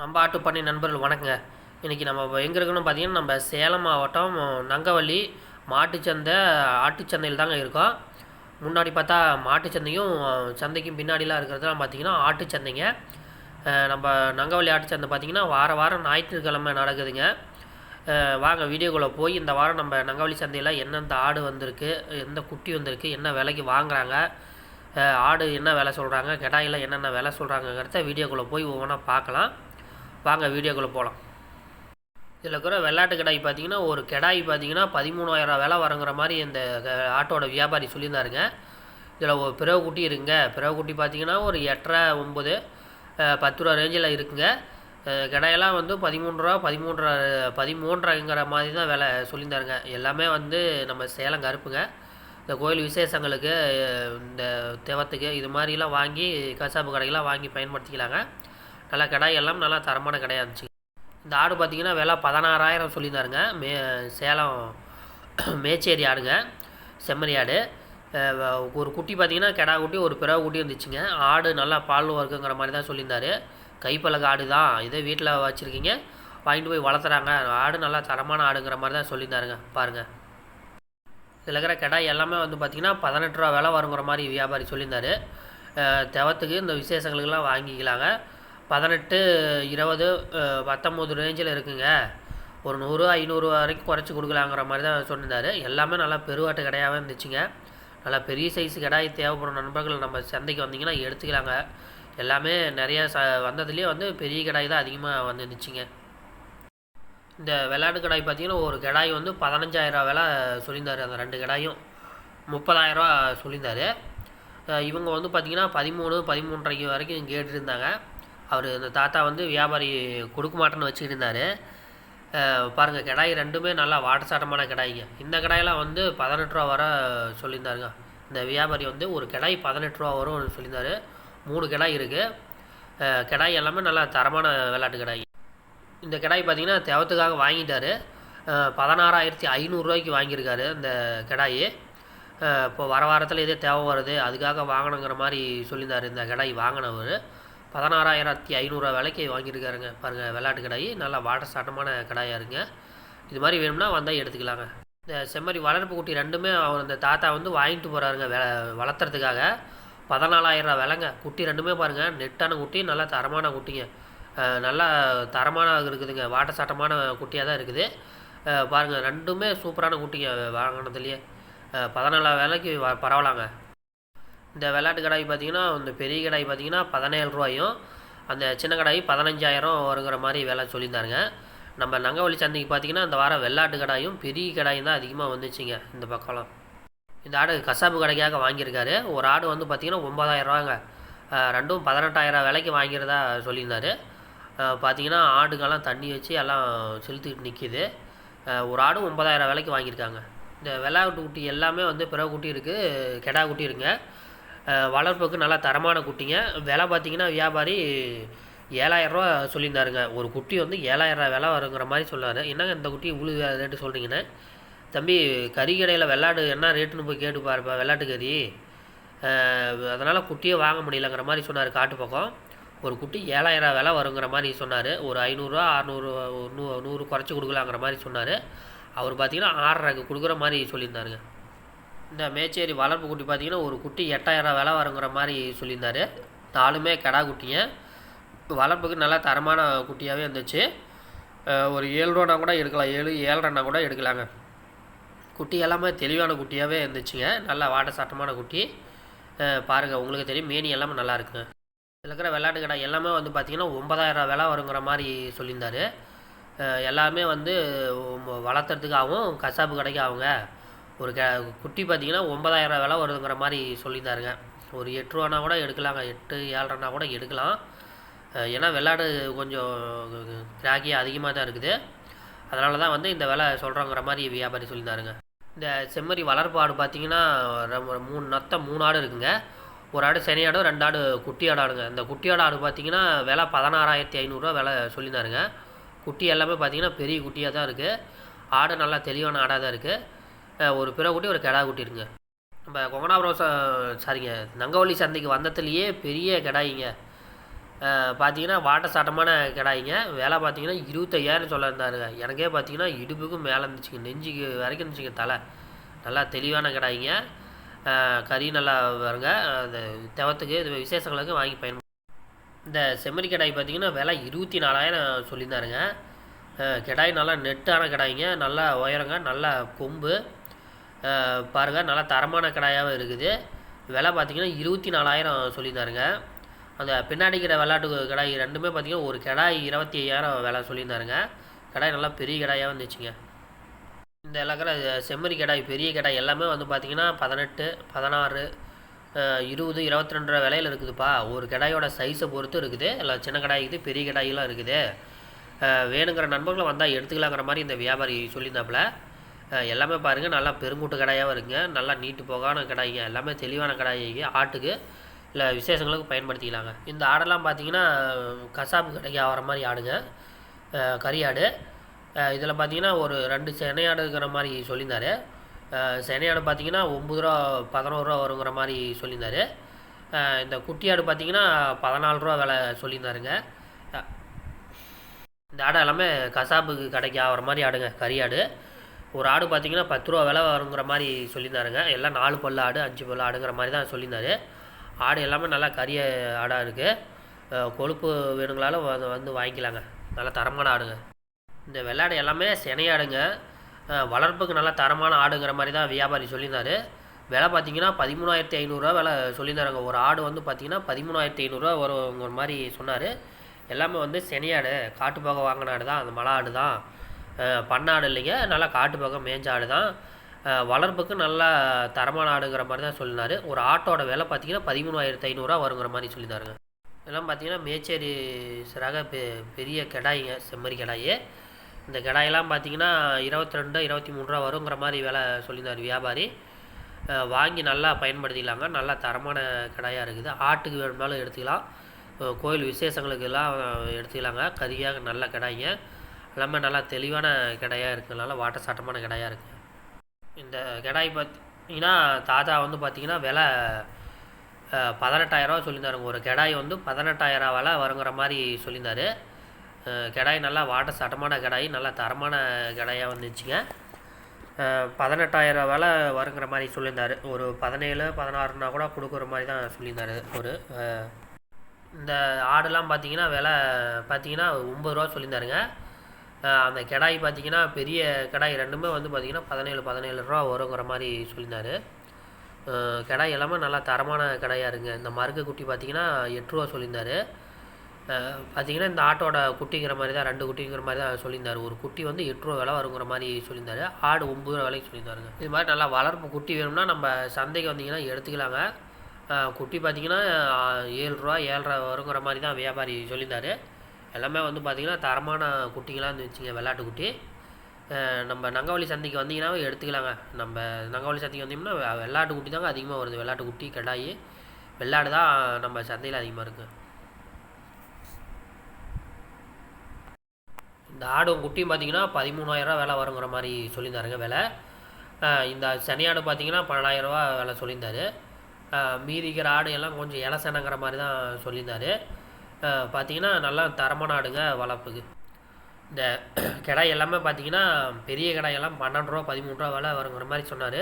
நம்ம ஆட்டு நண்பர்கள் வணக்கங்க. இன்றைக்கி நம்ம எங்கே இருக்கணும் பார்த்தீங்கன்னா நம்ம சேலம் மாவட்டம் நங்கவள்ளி மாட்டுச்சந்தை ஆட்டுச்சந்தையில் தாங்க இருக்கோம். முன்னாடி பார்த்தா மாட்டுச்சந்தையும் சந்தைக்கும் பின்னாடிலாம் இருக்கிறதுலாம் பார்த்தீங்கன்னா ஆட்டுச்சந்தைங்க. நம்ம நங்கவள்ளி ஆட்டுச்சந்தை பார்த்தீங்கன்னா வார வாரம் ஞாயிற்றுக்கிழமை நடக்குதுங்க. வாங்க வீடியோக்குள்ளே போய் இந்த வாரம் நம்ம நங்கவள்ளி சந்தையில் எந்தெந்த ஆடு வந்திருக்கு எந்த குட்டி வந்திருக்கு என்ன விலைக்கு வாங்குறாங்க ஆடு என்ன விலை சொல்கிறாங்க கெடாயில் என்னென்ன விலை சொல்கிறாங்கங்கிறத வீடியோக்குள்ளே போய் ஒவ்வொன்றா பார்க்கலாம் வாங்க வீடியோக்குள்ளே போகலாம் இதில் இருக்கிற வெள்ளாட்டு கிடாய் பார்த்தீங்கன்னா ஒரு கிடாய் பார்த்தீங்கன்னா பதிமூணாயிரம் விலை வரங்கிற மாதிரி இந்த ஆட்டோட வியாபாரி சொல்லியிருந்தாருங்க. இதில் ஒரு பிறவு குட்டி இருக்குங்க. பிறவு குட்டி பார்த்தீங்கன்னா ஒரு எட்டரை ஒம்பது பத்து ரூபா ரேஞ்சில் இருக்குங்க. அஹ், வந்து பதிமூணு ரூபா பதிமூன்றரை பதிமூன்றரைங்கிற மாதிரி தான் விலை சொல்லியிருந்தாருங்க. எல்லாமே வந்து நம்ம சேலம் கருப்புங்க. இந்த கோயில் விசேஷங்களுக்கு இந்த தேவத்துக்கு இது மாதிரிலாம் வாங்கி கசாப்பு கடையெல்லாம் வாங்கி பயன்படுத்திக்கலாங்க. நல்லா கடாய் எல்லாம் நல்லா தரமான கடையாக இருந்துச்சு. இந்த ஆடு பார்த்தீங்கன்னா விலை பதினாறாயிரம் சொல்லியிருந்தாருங்க. மே சேலம் மேச்சேரி ஆடுங்க. செம்மறி ஆடு. ஒரு குட்டி பார்த்தீங்கன்னா கெடா குட்டி ஒரு பிறவு குட்டி இருந்துச்சுங்க. ஆடு நல்லா பால் வர்க்குங்கிற மாதிரி தான் சொல்லியிருந்தாரு. கைப்பழக ஆடு தான். இதே வீட்டில் வச்சுருக்கீங்க. வாங்கிட்டு போய் வளர்த்துறாங்க. ஆடு நல்லா தரமான ஆடுங்கிற மாதிரி தான் சொல்லியிருந்தாருங்க. பாருங்கள் இதில் இருக்கிற கெடாய் எல்லாமே வந்து பார்த்திங்கன்னா பதினெட்டு ரூபா விலை வருங்கிற மாதிரி வியாபாரி சொல்லியிருந்தாரு. தெவத்துக்கு இந்த விசேஷங்களுக்கெல்லாம் வாங்கிக்கலாங்க. பதினெட்டு இருபது பத்தொம்போது ரேஞ்சில் இருக்குங்க. ஒரு நூறு ஐநூறு வரைக்கும் குறைச்சி கொடுக்கலாங்கிற மாதிரி தான் சொல்லியிருந்தாரு. எல்லாமே நல்லா பெருவாட்டு கடையாகவே இருந்துச்சுங்க. நல்லா பெரிய சைஸ் கடாய் தேவைப்படும் நண்பர்கள் நம்ம சந்தைக்கு வந்தீங்கன்னா எடுத்துக்கலாங்க. எல்லாமே நிறையா ச வந்ததுலேயே வந்து பெரிய கடாய் தான் அதிகமாக வந்துருந்துச்சுங்க. இந்த விளையாட்டு கடாய் பார்த்தீங்கன்னா ஒரு கடாய் வந்து பதினஞ்சாயிரரூவா விலை சொல்லியிருந்தாரு. அந்த ரெண்டு கடாயும் முப்பதாயிரரூவா சொல்லியிருந்தார். இவங்க வந்து பார்த்திங்கன்னா பதிமூணு பதிமூன்றரைக்கு வரைக்கும் கேட்டுருந்தாங்க. அவர் இந்த தாத்தா வந்து வியாபாரி கொடுக்க மாட்டேன்னு வச்சுக்கிட்டு இருந்தார். பாருங்கள் கிடாய் ரெண்டுமே நல்லா வாட்டசாட்டமான கிடாய்ங்க. இந்த கடாயெல்லாம் வந்து பதினெட்டு ரூபா வர சொல்லியிருந்தாருங்க. இந்த வியாபாரி வந்து ஒரு கிடாய் பதினெட்டு ரூபா வரும் சொல்லியிருந்தாரு. மூணு கிடாய் இருக்குது கிடாய் எல்லாமே நல்லா தரமான விளையாட்டு கிடாய். இந்த கிடாய் பார்த்தீங்கன்னா தேவத்துக்காக வாங்கிட்டாரு. பதினாறாயிரத்தி ஐநூறுரூவாய்க்கு வாங்கியிருக்காரு இந்த கிடாய். இப்போ வர வாரத்தில் இதே தேவை வருது. அதுக்காக வாங்கணுங்கிற மாதிரி சொல்லியிருந்தாரு இந்த கிடாய் வாங்கினவர். பதினாறாயிரத்தி ஐநூறுரூவா விலைக்கு வாங்கியிருக்காருங்க. பாருங்கள் விளையாட்டு கடாய். நல்லா வாட்டர் சாட்டமான கடாயாக இருங்க. இது மாதிரி வேணும்னா வந்தால் எடுத்துக்கலாங்க. இந்த செம்மறி வளர்ப்பு குட்டி ரெண்டுமே அவர் இந்த தாத்தா வந்து வாங்கிட்டு போகிறாருங்க வெ வளர்த்துறதுக்காக. பதினாலாயிரரூவா விலைங்க. குட்டி ரெண்டுமே பாருங்கள் நெட்டான குட்டி நல்லா தரமான குட்டிங்க. நல்லா தரமான இருக்குதுங்க. வாட்ட சாட்டமான குட்டியாக தான் இருக்குது. பாருங்கள் பாருங்க ரெண்டுமே சூப்பரான குட்டிங்க வாங்கினதுலேயே. பதினாலு விலைக்கு பரவாயில்லாங்க. இந்த வெள்ளாட்டு கடாய் பார்த்தீங்கன்னா இந்த பெரிய கடாய் பார்த்தீங்கன்னா பதினேழு ரூபாயும் அந்த சின்ன கடாய் பதினஞ்சாயிரம் வருங்கிற மாதிரி விலை சொல்லியிருந்தாருங்க. நம்ம நங்கவள்ளி சந்தைக்கு பார்த்தீங்கன்னா இந்த வாரம் வெள்ளாட்டு கடாயும் பெரிய கடாயும் தான் அதிகமாக வந்துச்சுங்க இந்த பக்கம்லாம். இந்த ஆடு கசாப்பு கடைக்காக வாங்கியிருக்காரு. ஒரு ஆடு வந்து பார்த்திங்கன்னா ஒம்பதாயிரரூவாங்க ரெண்டும் பதினெட்டாயிரம் விலைக்கு வாங்கிறதா சொல்லியிருந்தாரு. பார்த்தீங்கன்னா ஆடுங்கெல்லாம் தண்ணி வச்சு எல்லாம் செலுத்திட்டு நிற்கிது ஒரு ஆடு ஒம்பதாயிரம் விலைக்கு வாங்கியிருக்காங்க. இந்த வெள்ளாட்டு குட்டி எல்லாமே வந்து பிறகு குட்டி இருக்குது கெடா குட்டி இருக்குங்க. வளர்ப்புக்கு நல்லா தரமான குட்டிங்க. விலை பார்த்தீங்கன்னா வியாபாரி ஏழாயிரரூவா சொல்லியிருந்தாருங்க. ஒரு குட்டி வந்து ஏழாயிரம் விலை வருங்கிற மாதிரி சொன்னார். என்னங்க இந்த குட்டி இவ்வளோ ரேட்டு சொல்கிறீங்கன்னு தம்பி கறி கடையில் வெள்ளாடு என்ன ரேட்டுன்னு போய் கேட்டு பாருப்பா வெள்ளாட்டு கறி. அதனால் குட்டியே வாங்க முடியலங்கிற மாதிரி சொன்னார் காட்டு பக்கம். ஒரு குட்டி ஏழாயிரம் விலை வருங்கிற மாதிரி சொன்னார். ஒரு ஐநூறுரூவா அறநூறு நூ நூறு குறைச்சி கொடுக்கலாங்கிற மாதிரி சொன்னார். அவர் பார்த்தீங்கன்னா ஆறரைக்கு கொடுக்குற மாதிரி சொல்லியிருந்தாருங்க. இந்த மேச்சேரி வளர்ப்பு குட்டி பார்த்தீங்கன்னா ஒரு குட்டி எட்டாயிரம் விலை வருங்கிற மாதிரி சொல்லியிருந்தாரு. நாலுமே கடா குட்டிங்க. வளர்ப்புக்கு நல்லா தரமான குட்டியாகவே இருந்துச்சு. ஒரு ஏழு ரூபானா கூட எடுக்கலாம். ஏழு ஏழரைனா கூட எடுக்கலாங்க. குட்டி எல்லாமே தெளிவான குட்டியாகவே இருந்துச்சுங்க. நல்லா வாட்ட சாட்டமான குட்டி. பாருங்கள் பாருங்க உங்களுக்கு தெரியும் மேனி எல்லாமே நல்லா இருக்குங்க. இதில் இருக்கிற விளையாட்டு கடை எல்லாமே வந்து பார்த்திங்கன்னா ஒன்பதாயிரம் விலை வருங்கிற மாதிரி சொல்லியிருந்தாரு. எல்லாமே வந்து வளர்த்துறதுக்காகவும் கசாப்பு கடைக்கு ஆகுங்க. ஒரு க குட்டி பார்த்தீங்கன்னா ஒன்பதாயிரம் விலை வருதுங்கிற மாதிரி சொல்லியிருந்தாருங்க. ஒரு எட்டு ரூபானா கூட எடுக்கலாங்க. எட்டு ஏழரைனா கூட எடுக்கலாம். ஏன்னா வெள்ளாடு கொஞ்சம் கிராக்கி அதிகமாக தான் இருக்குது. அதனால தான் வந்து இந்த விலை சொல்கிறோங்கிற மாதிரி வியாபாரி சொல்லியிருந்தாருங்க. இந்த செம்மறி வளர்ப்பு ஆடு பார்த்தீங்கன்னா ரொம்ப மூணு நத்த மூணு ஆடு இருக்குங்க. ஒரு ஆடு சனி ஆடு ரெண்டு ஆடு குட்டி ஆடு ஆடுங்க. இந்த குட்டி ஆடு ஆடு பார்த்தீங்கன்னா விலை பதினாறாயிரத்தி ஐநூறுரூவா விலை சொல்லியிருந்தாருங்க. குட்டி எல்லாமே பார்த்தீங்கன்னா பெரிய குட்டியாக தான் இருக்குது ஆடு நல்லா தெளிவான ஆடாக தான் இருக்குது ஒரு பிற குட்டி ஒரு கெடா குட்டி நம்ம கொங்கனாபுரம் சாரிங்க நங்கவள்ளி சந்தைக்கு வந்ததுலேயே பெரிய கெடாயிங்க. பார்த்தீங்கன்னா வாட்ட சாட்டமான கிடாய்ங்க. வேலை பார்த்தீங்கன்னா இருபத்தையாயிரம் சொல்லியிருந்தாருங்க. எனக்கே பார்த்தீங்கன்னா இடுப்புக்கும் மேலே இருந்துச்சுங்க. நெஞ்சுக்கு வரைக்கும் இருந்துச்சுங்க தலை. நல்லா தெளிவான கிடாய்ங்க. கறி நல்லா வருங்க. அந்த தெவத்துக்கு இது விசேஷங்களுக்கு வாங்கி பயன் இந்த செம்மறி கிடாய் பார்த்தீங்கன்னா விலை இருபத்தி நாலாயிரம் சொல்லியிருந்தாருங்க கிடாய் நல்லா நெட்டான கிடாய்ங்க. நல்லா உயரங்க. நல்லா கொம்பு. பாருங்கள் பாருங்க நல்லா தரமான கிடாயாகவும் இருக்குது. விலை பார்த்திங்கன்னா இருபத்தி நாலாயிரம் சொல்லியிருந்தாருங்க. அந்த பின்னாடிக்கிற விளையாட்டு கிடாய் ரெண்டுமே பார்த்தீங்கன்னா ஒரு கிடாய் இருபத்தி ஐயாயிரம் விலை சொல்லியிருந்தாருங்க. கிடாய் நல்லா பெரிய கடாயாக வந்துச்சுங்க. இந்த இலக்கிற செம்மறி கிடாய் பெரிய கிடாய் எல்லாமே வந்து பார்த்திங்கன்னா பதினெட்டு பதினாறு இருபது இருபத்தி ரெண்டு ரூபா விலையில் இருக்குதுப்பா. ஒரு கிடாயோட சைஸை பொறுத்து இருக்குது. இல்லை சின்ன கிடாய் இருக்குது பெரிய கிடாயெல்லாம் இருக்குது. வேணுங்கிற நண்பர்களை வந்தால் எடுத்துக்கலாங்கிற மாதிரி இந்த வியாபாரி சொல்லியிருந்தாப்புல. எல்லாமே பாருங்கள் நல்லா பெருங்கூட்டு கடாயாக இருக்குங்க. நல்லா நீட்டு போகான கடாய்ங்க. எல்லாமே தெளிவான கடாய்ங்க. ஆட்டுக்கு இல்லை விசேஷங்களுக்கு பயன்படுத்திக்கலாங்க. இந்த ஆடெல்லாம் பார்த்தீங்கன்னா கசாப்பு கடைக்கு ஆகிற மாதிரி ஆடுங்க. அஹ், கறி ஆடு. இதில் பார்த்தீங்கன்னா ஒரு ரெண்டு செனையாடு இருக்கிற மாதிரி சொல்லியிருந்தாரு. அஹ், செனையாடு பார்த்தீங்கன்னா ஒம்பது ரூபா பதினோரு ரூபா வருங்கிற மாதிரி சொல்லியிருந்தாரு. இந்த குட்டி ஆடு பார்த்தீங்கன்னா பதினாலு ரூபா விலை சொல்லியிருந்தாருங்க. இந்த ஆடு எல்லாமே கசாப்புக்கு கடைக்கு ஆகிற மாதிரி ஆடுங்க. கறி ஆடு. ஒரு ஆடு பார்த்தீங்கன்னா பத்து ரூபா விலை வருங்கிற மாதிரி சொல்லியிருந்தாருங்க. எல்லாம் நாலு பல்லு ஆடு அஞ்சு பல்லு ஆடுங்கிற மாதிரி தான் சொல்லியிருந்தாரு. ஆடு எல்லாமே நல்லா கரிய ஆடாக இருக்குது கொழுப்பு வேணுங்களாலும் வந்து வந்து வாங்கிக்கலாங்க. நல்லா தரமான ஆடுங்க. இந்த வெள்ளாடு எல்லாமே சினையாடுங்க வளர்ப்புக்கு நல்லா தரமான ஆடுங்கிற மாதிரி தான் வியாபாரி சொல்லியிருந்தாரு. விலை பார்த்தீங்கன்னா பதிமூணாயிரத்தி ஐநூறுரூவா விலை சொல்லியிருந்தாருங்க. ஒரு ஆடு வந்து பார்த்தீங்கன்னா பதிமூணாயிரத்தி ஐநூறுரூவா வருங்கிற மாதிரி சொன்னார். எல்லாமே வந்து செனையாடு காட்டுப்பாக வாங்கின ஆடு தான். அந்த மலை ஆடு தான். பண்ணாடு இல்லைங்க. நல்லா காட்டு பக்கம் ஆடு தான். வளர்ப்புக்கு நல்லா தரமான ஆடுங்கிற மாதிரி தான் சொல்லினார். ஒரு ஆட்டோட விலை பார்த்தீங்கன்னா பதிமூணாயிரத்தி ஐநூறுரூவா வருங்கிற மாதிரி சொல்லியிருந்தாருங்க. இதெல்லாம் பார்த்தீங்கன்னா மேச்சேரி சிறாக பெ பெரிய கிடாய்ங்க செம்மறி கிடாயே. இந்த கிடாயெல்லாம் பார்த்தீங்கன்னா இருபத்தி ரெண்டு இருபத்தி மூணு ரூபா வருங்கிற மாதிரி விலை சொல்லியிருந்தார் வியாபாரி. வாங்கி நல்லா பயன்படுத்திக்கலாங்க. நல்லா தரமான கிடாயாக இருக்குது. ஆட்டுக்கு வேணும்னாலும் எடுத்துக்கலாம். கோயில் விசேஷங்களுக்கு எல்லாம் எடுத்துக்கலாங்க. கறியாக நல்ல கிடாய்ங்க. எல்லாமே நல்லா தெளிவான கிடாயாக இருக்குனால வாட்ட சாட்டமான கடையாக இருக்குது இந்த கிடாய் பார்த்தீங்கன்னா தாத்தா வந்து பார்த்தீங்கன்னா விலை பதினெட்டாயிரரூவா சொல்லியிருந்தாருங்க. ஒரு கிடாய் வந்து பதினெட்டாயிரம் விலை வருங்கிற மாதிரி சொல்லியிருந்தாரு. அஹ், கிடாய் நல்லா வாட்ட சட்டமான கிடாய் நல்லா தரமான கிடாயாக வந்துச்சுங்க. அஹ், பதினெட்டாயிரம் விலை வருங்கிற மாதிரி சொல்லியிருந்தார். ஒரு பதினேழு பதினாறுனா கூட கொடுக்குற மாதிரி தான் சொல்லியிருந்தாரு ஒரு இந்த ஆடுலாம் பார்த்தீங்கன்னா விலை பார்த்தீங்கன்னா ஒம்பது ரூபா சொல்லியிருந்தாருங்க. அந்த கிடாய் பார்த்தீங்கன்னா பெரிய கிடாய் ரெண்டுமே வந்து பார்த்திங்கன்னா பதினேழு பதினேழு ரூபா வருங்கிற மாதிரி சொல்லியிருந்தாரு. கெடாய் கிடாய் எல்லாமே நல்லா தரமான கெடாயாக இருங்க. இந்த மருக்கு குட்டி பார்த்தீங்கன்னா எட்டு ரூபா சொல்லியிருந்தாரு. பார்த்தீங்கன்னா இந்த ஆட்டோட குட்டிங்கிற மாதிரி தான் ரெண்டு குட்டிங்கிற மாதிரி தான் சொல்லியிருந்தார். ஒரு குட்டி வந்து எட்டு ரூபா விலை வருங்கிற மாதிரி சொல்லியிருந்தார். ஆடு ஒம்பது ரூபா விலைக்கு சொல்லியிருந்தாருங்க. இது மாதிரி நல்லா வளர்ப்பு குட்டி வேணும்னா நம்ம சந்தைக்கு வந்தீங்கன்னா எடுத்துக்கலாங்க. குட்டி பார்த்தீங்கன்னா ஏழு ரூபா ஏழரை வருங்கிற மாதிரி தான் வியாபாரி சொல்லியிருந்தார். எல்லாமே வந்து பார்த்திங்கன்னா தரமான குட்டிங்களாக இருந்துச்சுங்க வெள்ளாட்டு குட்டி. நம்ம நங்கவழி சந்தைக்கு வந்தீங்கன்னாவே எடுத்துக்கலாங்க. நம்ம நங்கவழி சந்தைக்கு வந்தீங்கன்னா வெ- வெள்ளாட்டு குட்டி தாங்க அதிகமாக வருது. வெள்ளாட்டு குட்டி கடாயி வெள்ளாடு தான் நம்ம சந்தையில் அதிகமாக இருக்குது இந்த ஆடும் குட்டியும் பார்த்தீங்கன்னா பதிமூணாயிரரூவா வேலை வருங்கிற மாதிரி சொல்லியிருந்தாருங்க விலை. இந்த சனியாடு பார்த்தீங்கன்னா பன்னெண்டாயிரரூவா விலை சொல்லியிருந்தாரு. மீதிக்கிற ஆடு எல்லாம் கொஞ்சம் இலசனங்கிற மாதிரி தான் சொல்லியிருந்தாரு. பார்த்தீங்கன்னா நல்லா தரமான ஆடுங்க வளர்ப்புக்கு. இந்த கிடாய் எல்லாமே பார்த்தீங்கன்னா பெரிய கிடாய் எல்லாம் பன்னெண்டு ரூபா பதிமூணு ரூபா விலை வருங்கிற மாதிரி சொன்னார்.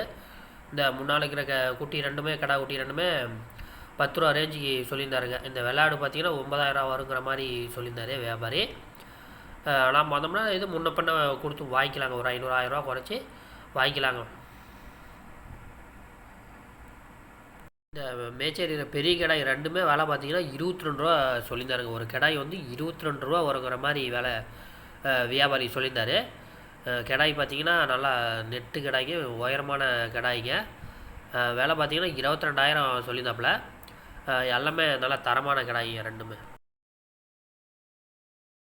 இந்த முன்னால் இருக்கிற க குட்டி ரெண்டுமே கிடா குட்டி ரெண்டுமே பத்து ரூபா ரேஞ்சுக்கு சொல்லியிருந்தாருங்க. இந்த விளையாடு பார்த்தீங்கன்னா ஒன்பதாயிரம் ரூபா வருங்கிற மாதிரி சொல்லியிருந்தாரு வியாபாரி. ஆனால் நாம் வந்தோம்னா இது முன்ன பண்ண கொடுத்து வாங்கிக்கலாங்க. ஒரு ஐநூறு ஆயிரரூவா குறைச்சி வாங்கிக்கலாங்க. மேச்சேரியில் பெரிய கிடாய் ரெண்டுமே விலை பார்த்தீங்கன்னா இருபத்தி ரெண்டு ரூபா சொல்லியிருந்தாருங்க. ஒரு கிடாய் வந்து இருபத்தி ரெண்டு ரூபா வருங்கிற மாதிரி விலை வியாபாரி சொல்லியிருந்தாரு. கடாய் கிடாய் பார்த்தீங்கன்னா நல்லா நெட்டு கிடாய்க்கு உயரமான கிடாய்ங்க. வேலை விலை பார்த்தீங்கன்னா இருபத்தி ரெண்டாயிரம் சொல்லியிருந்தாப்புல எல்லாமே நல்லா தரமான கிடாய்ங்க ரெண்டுமே.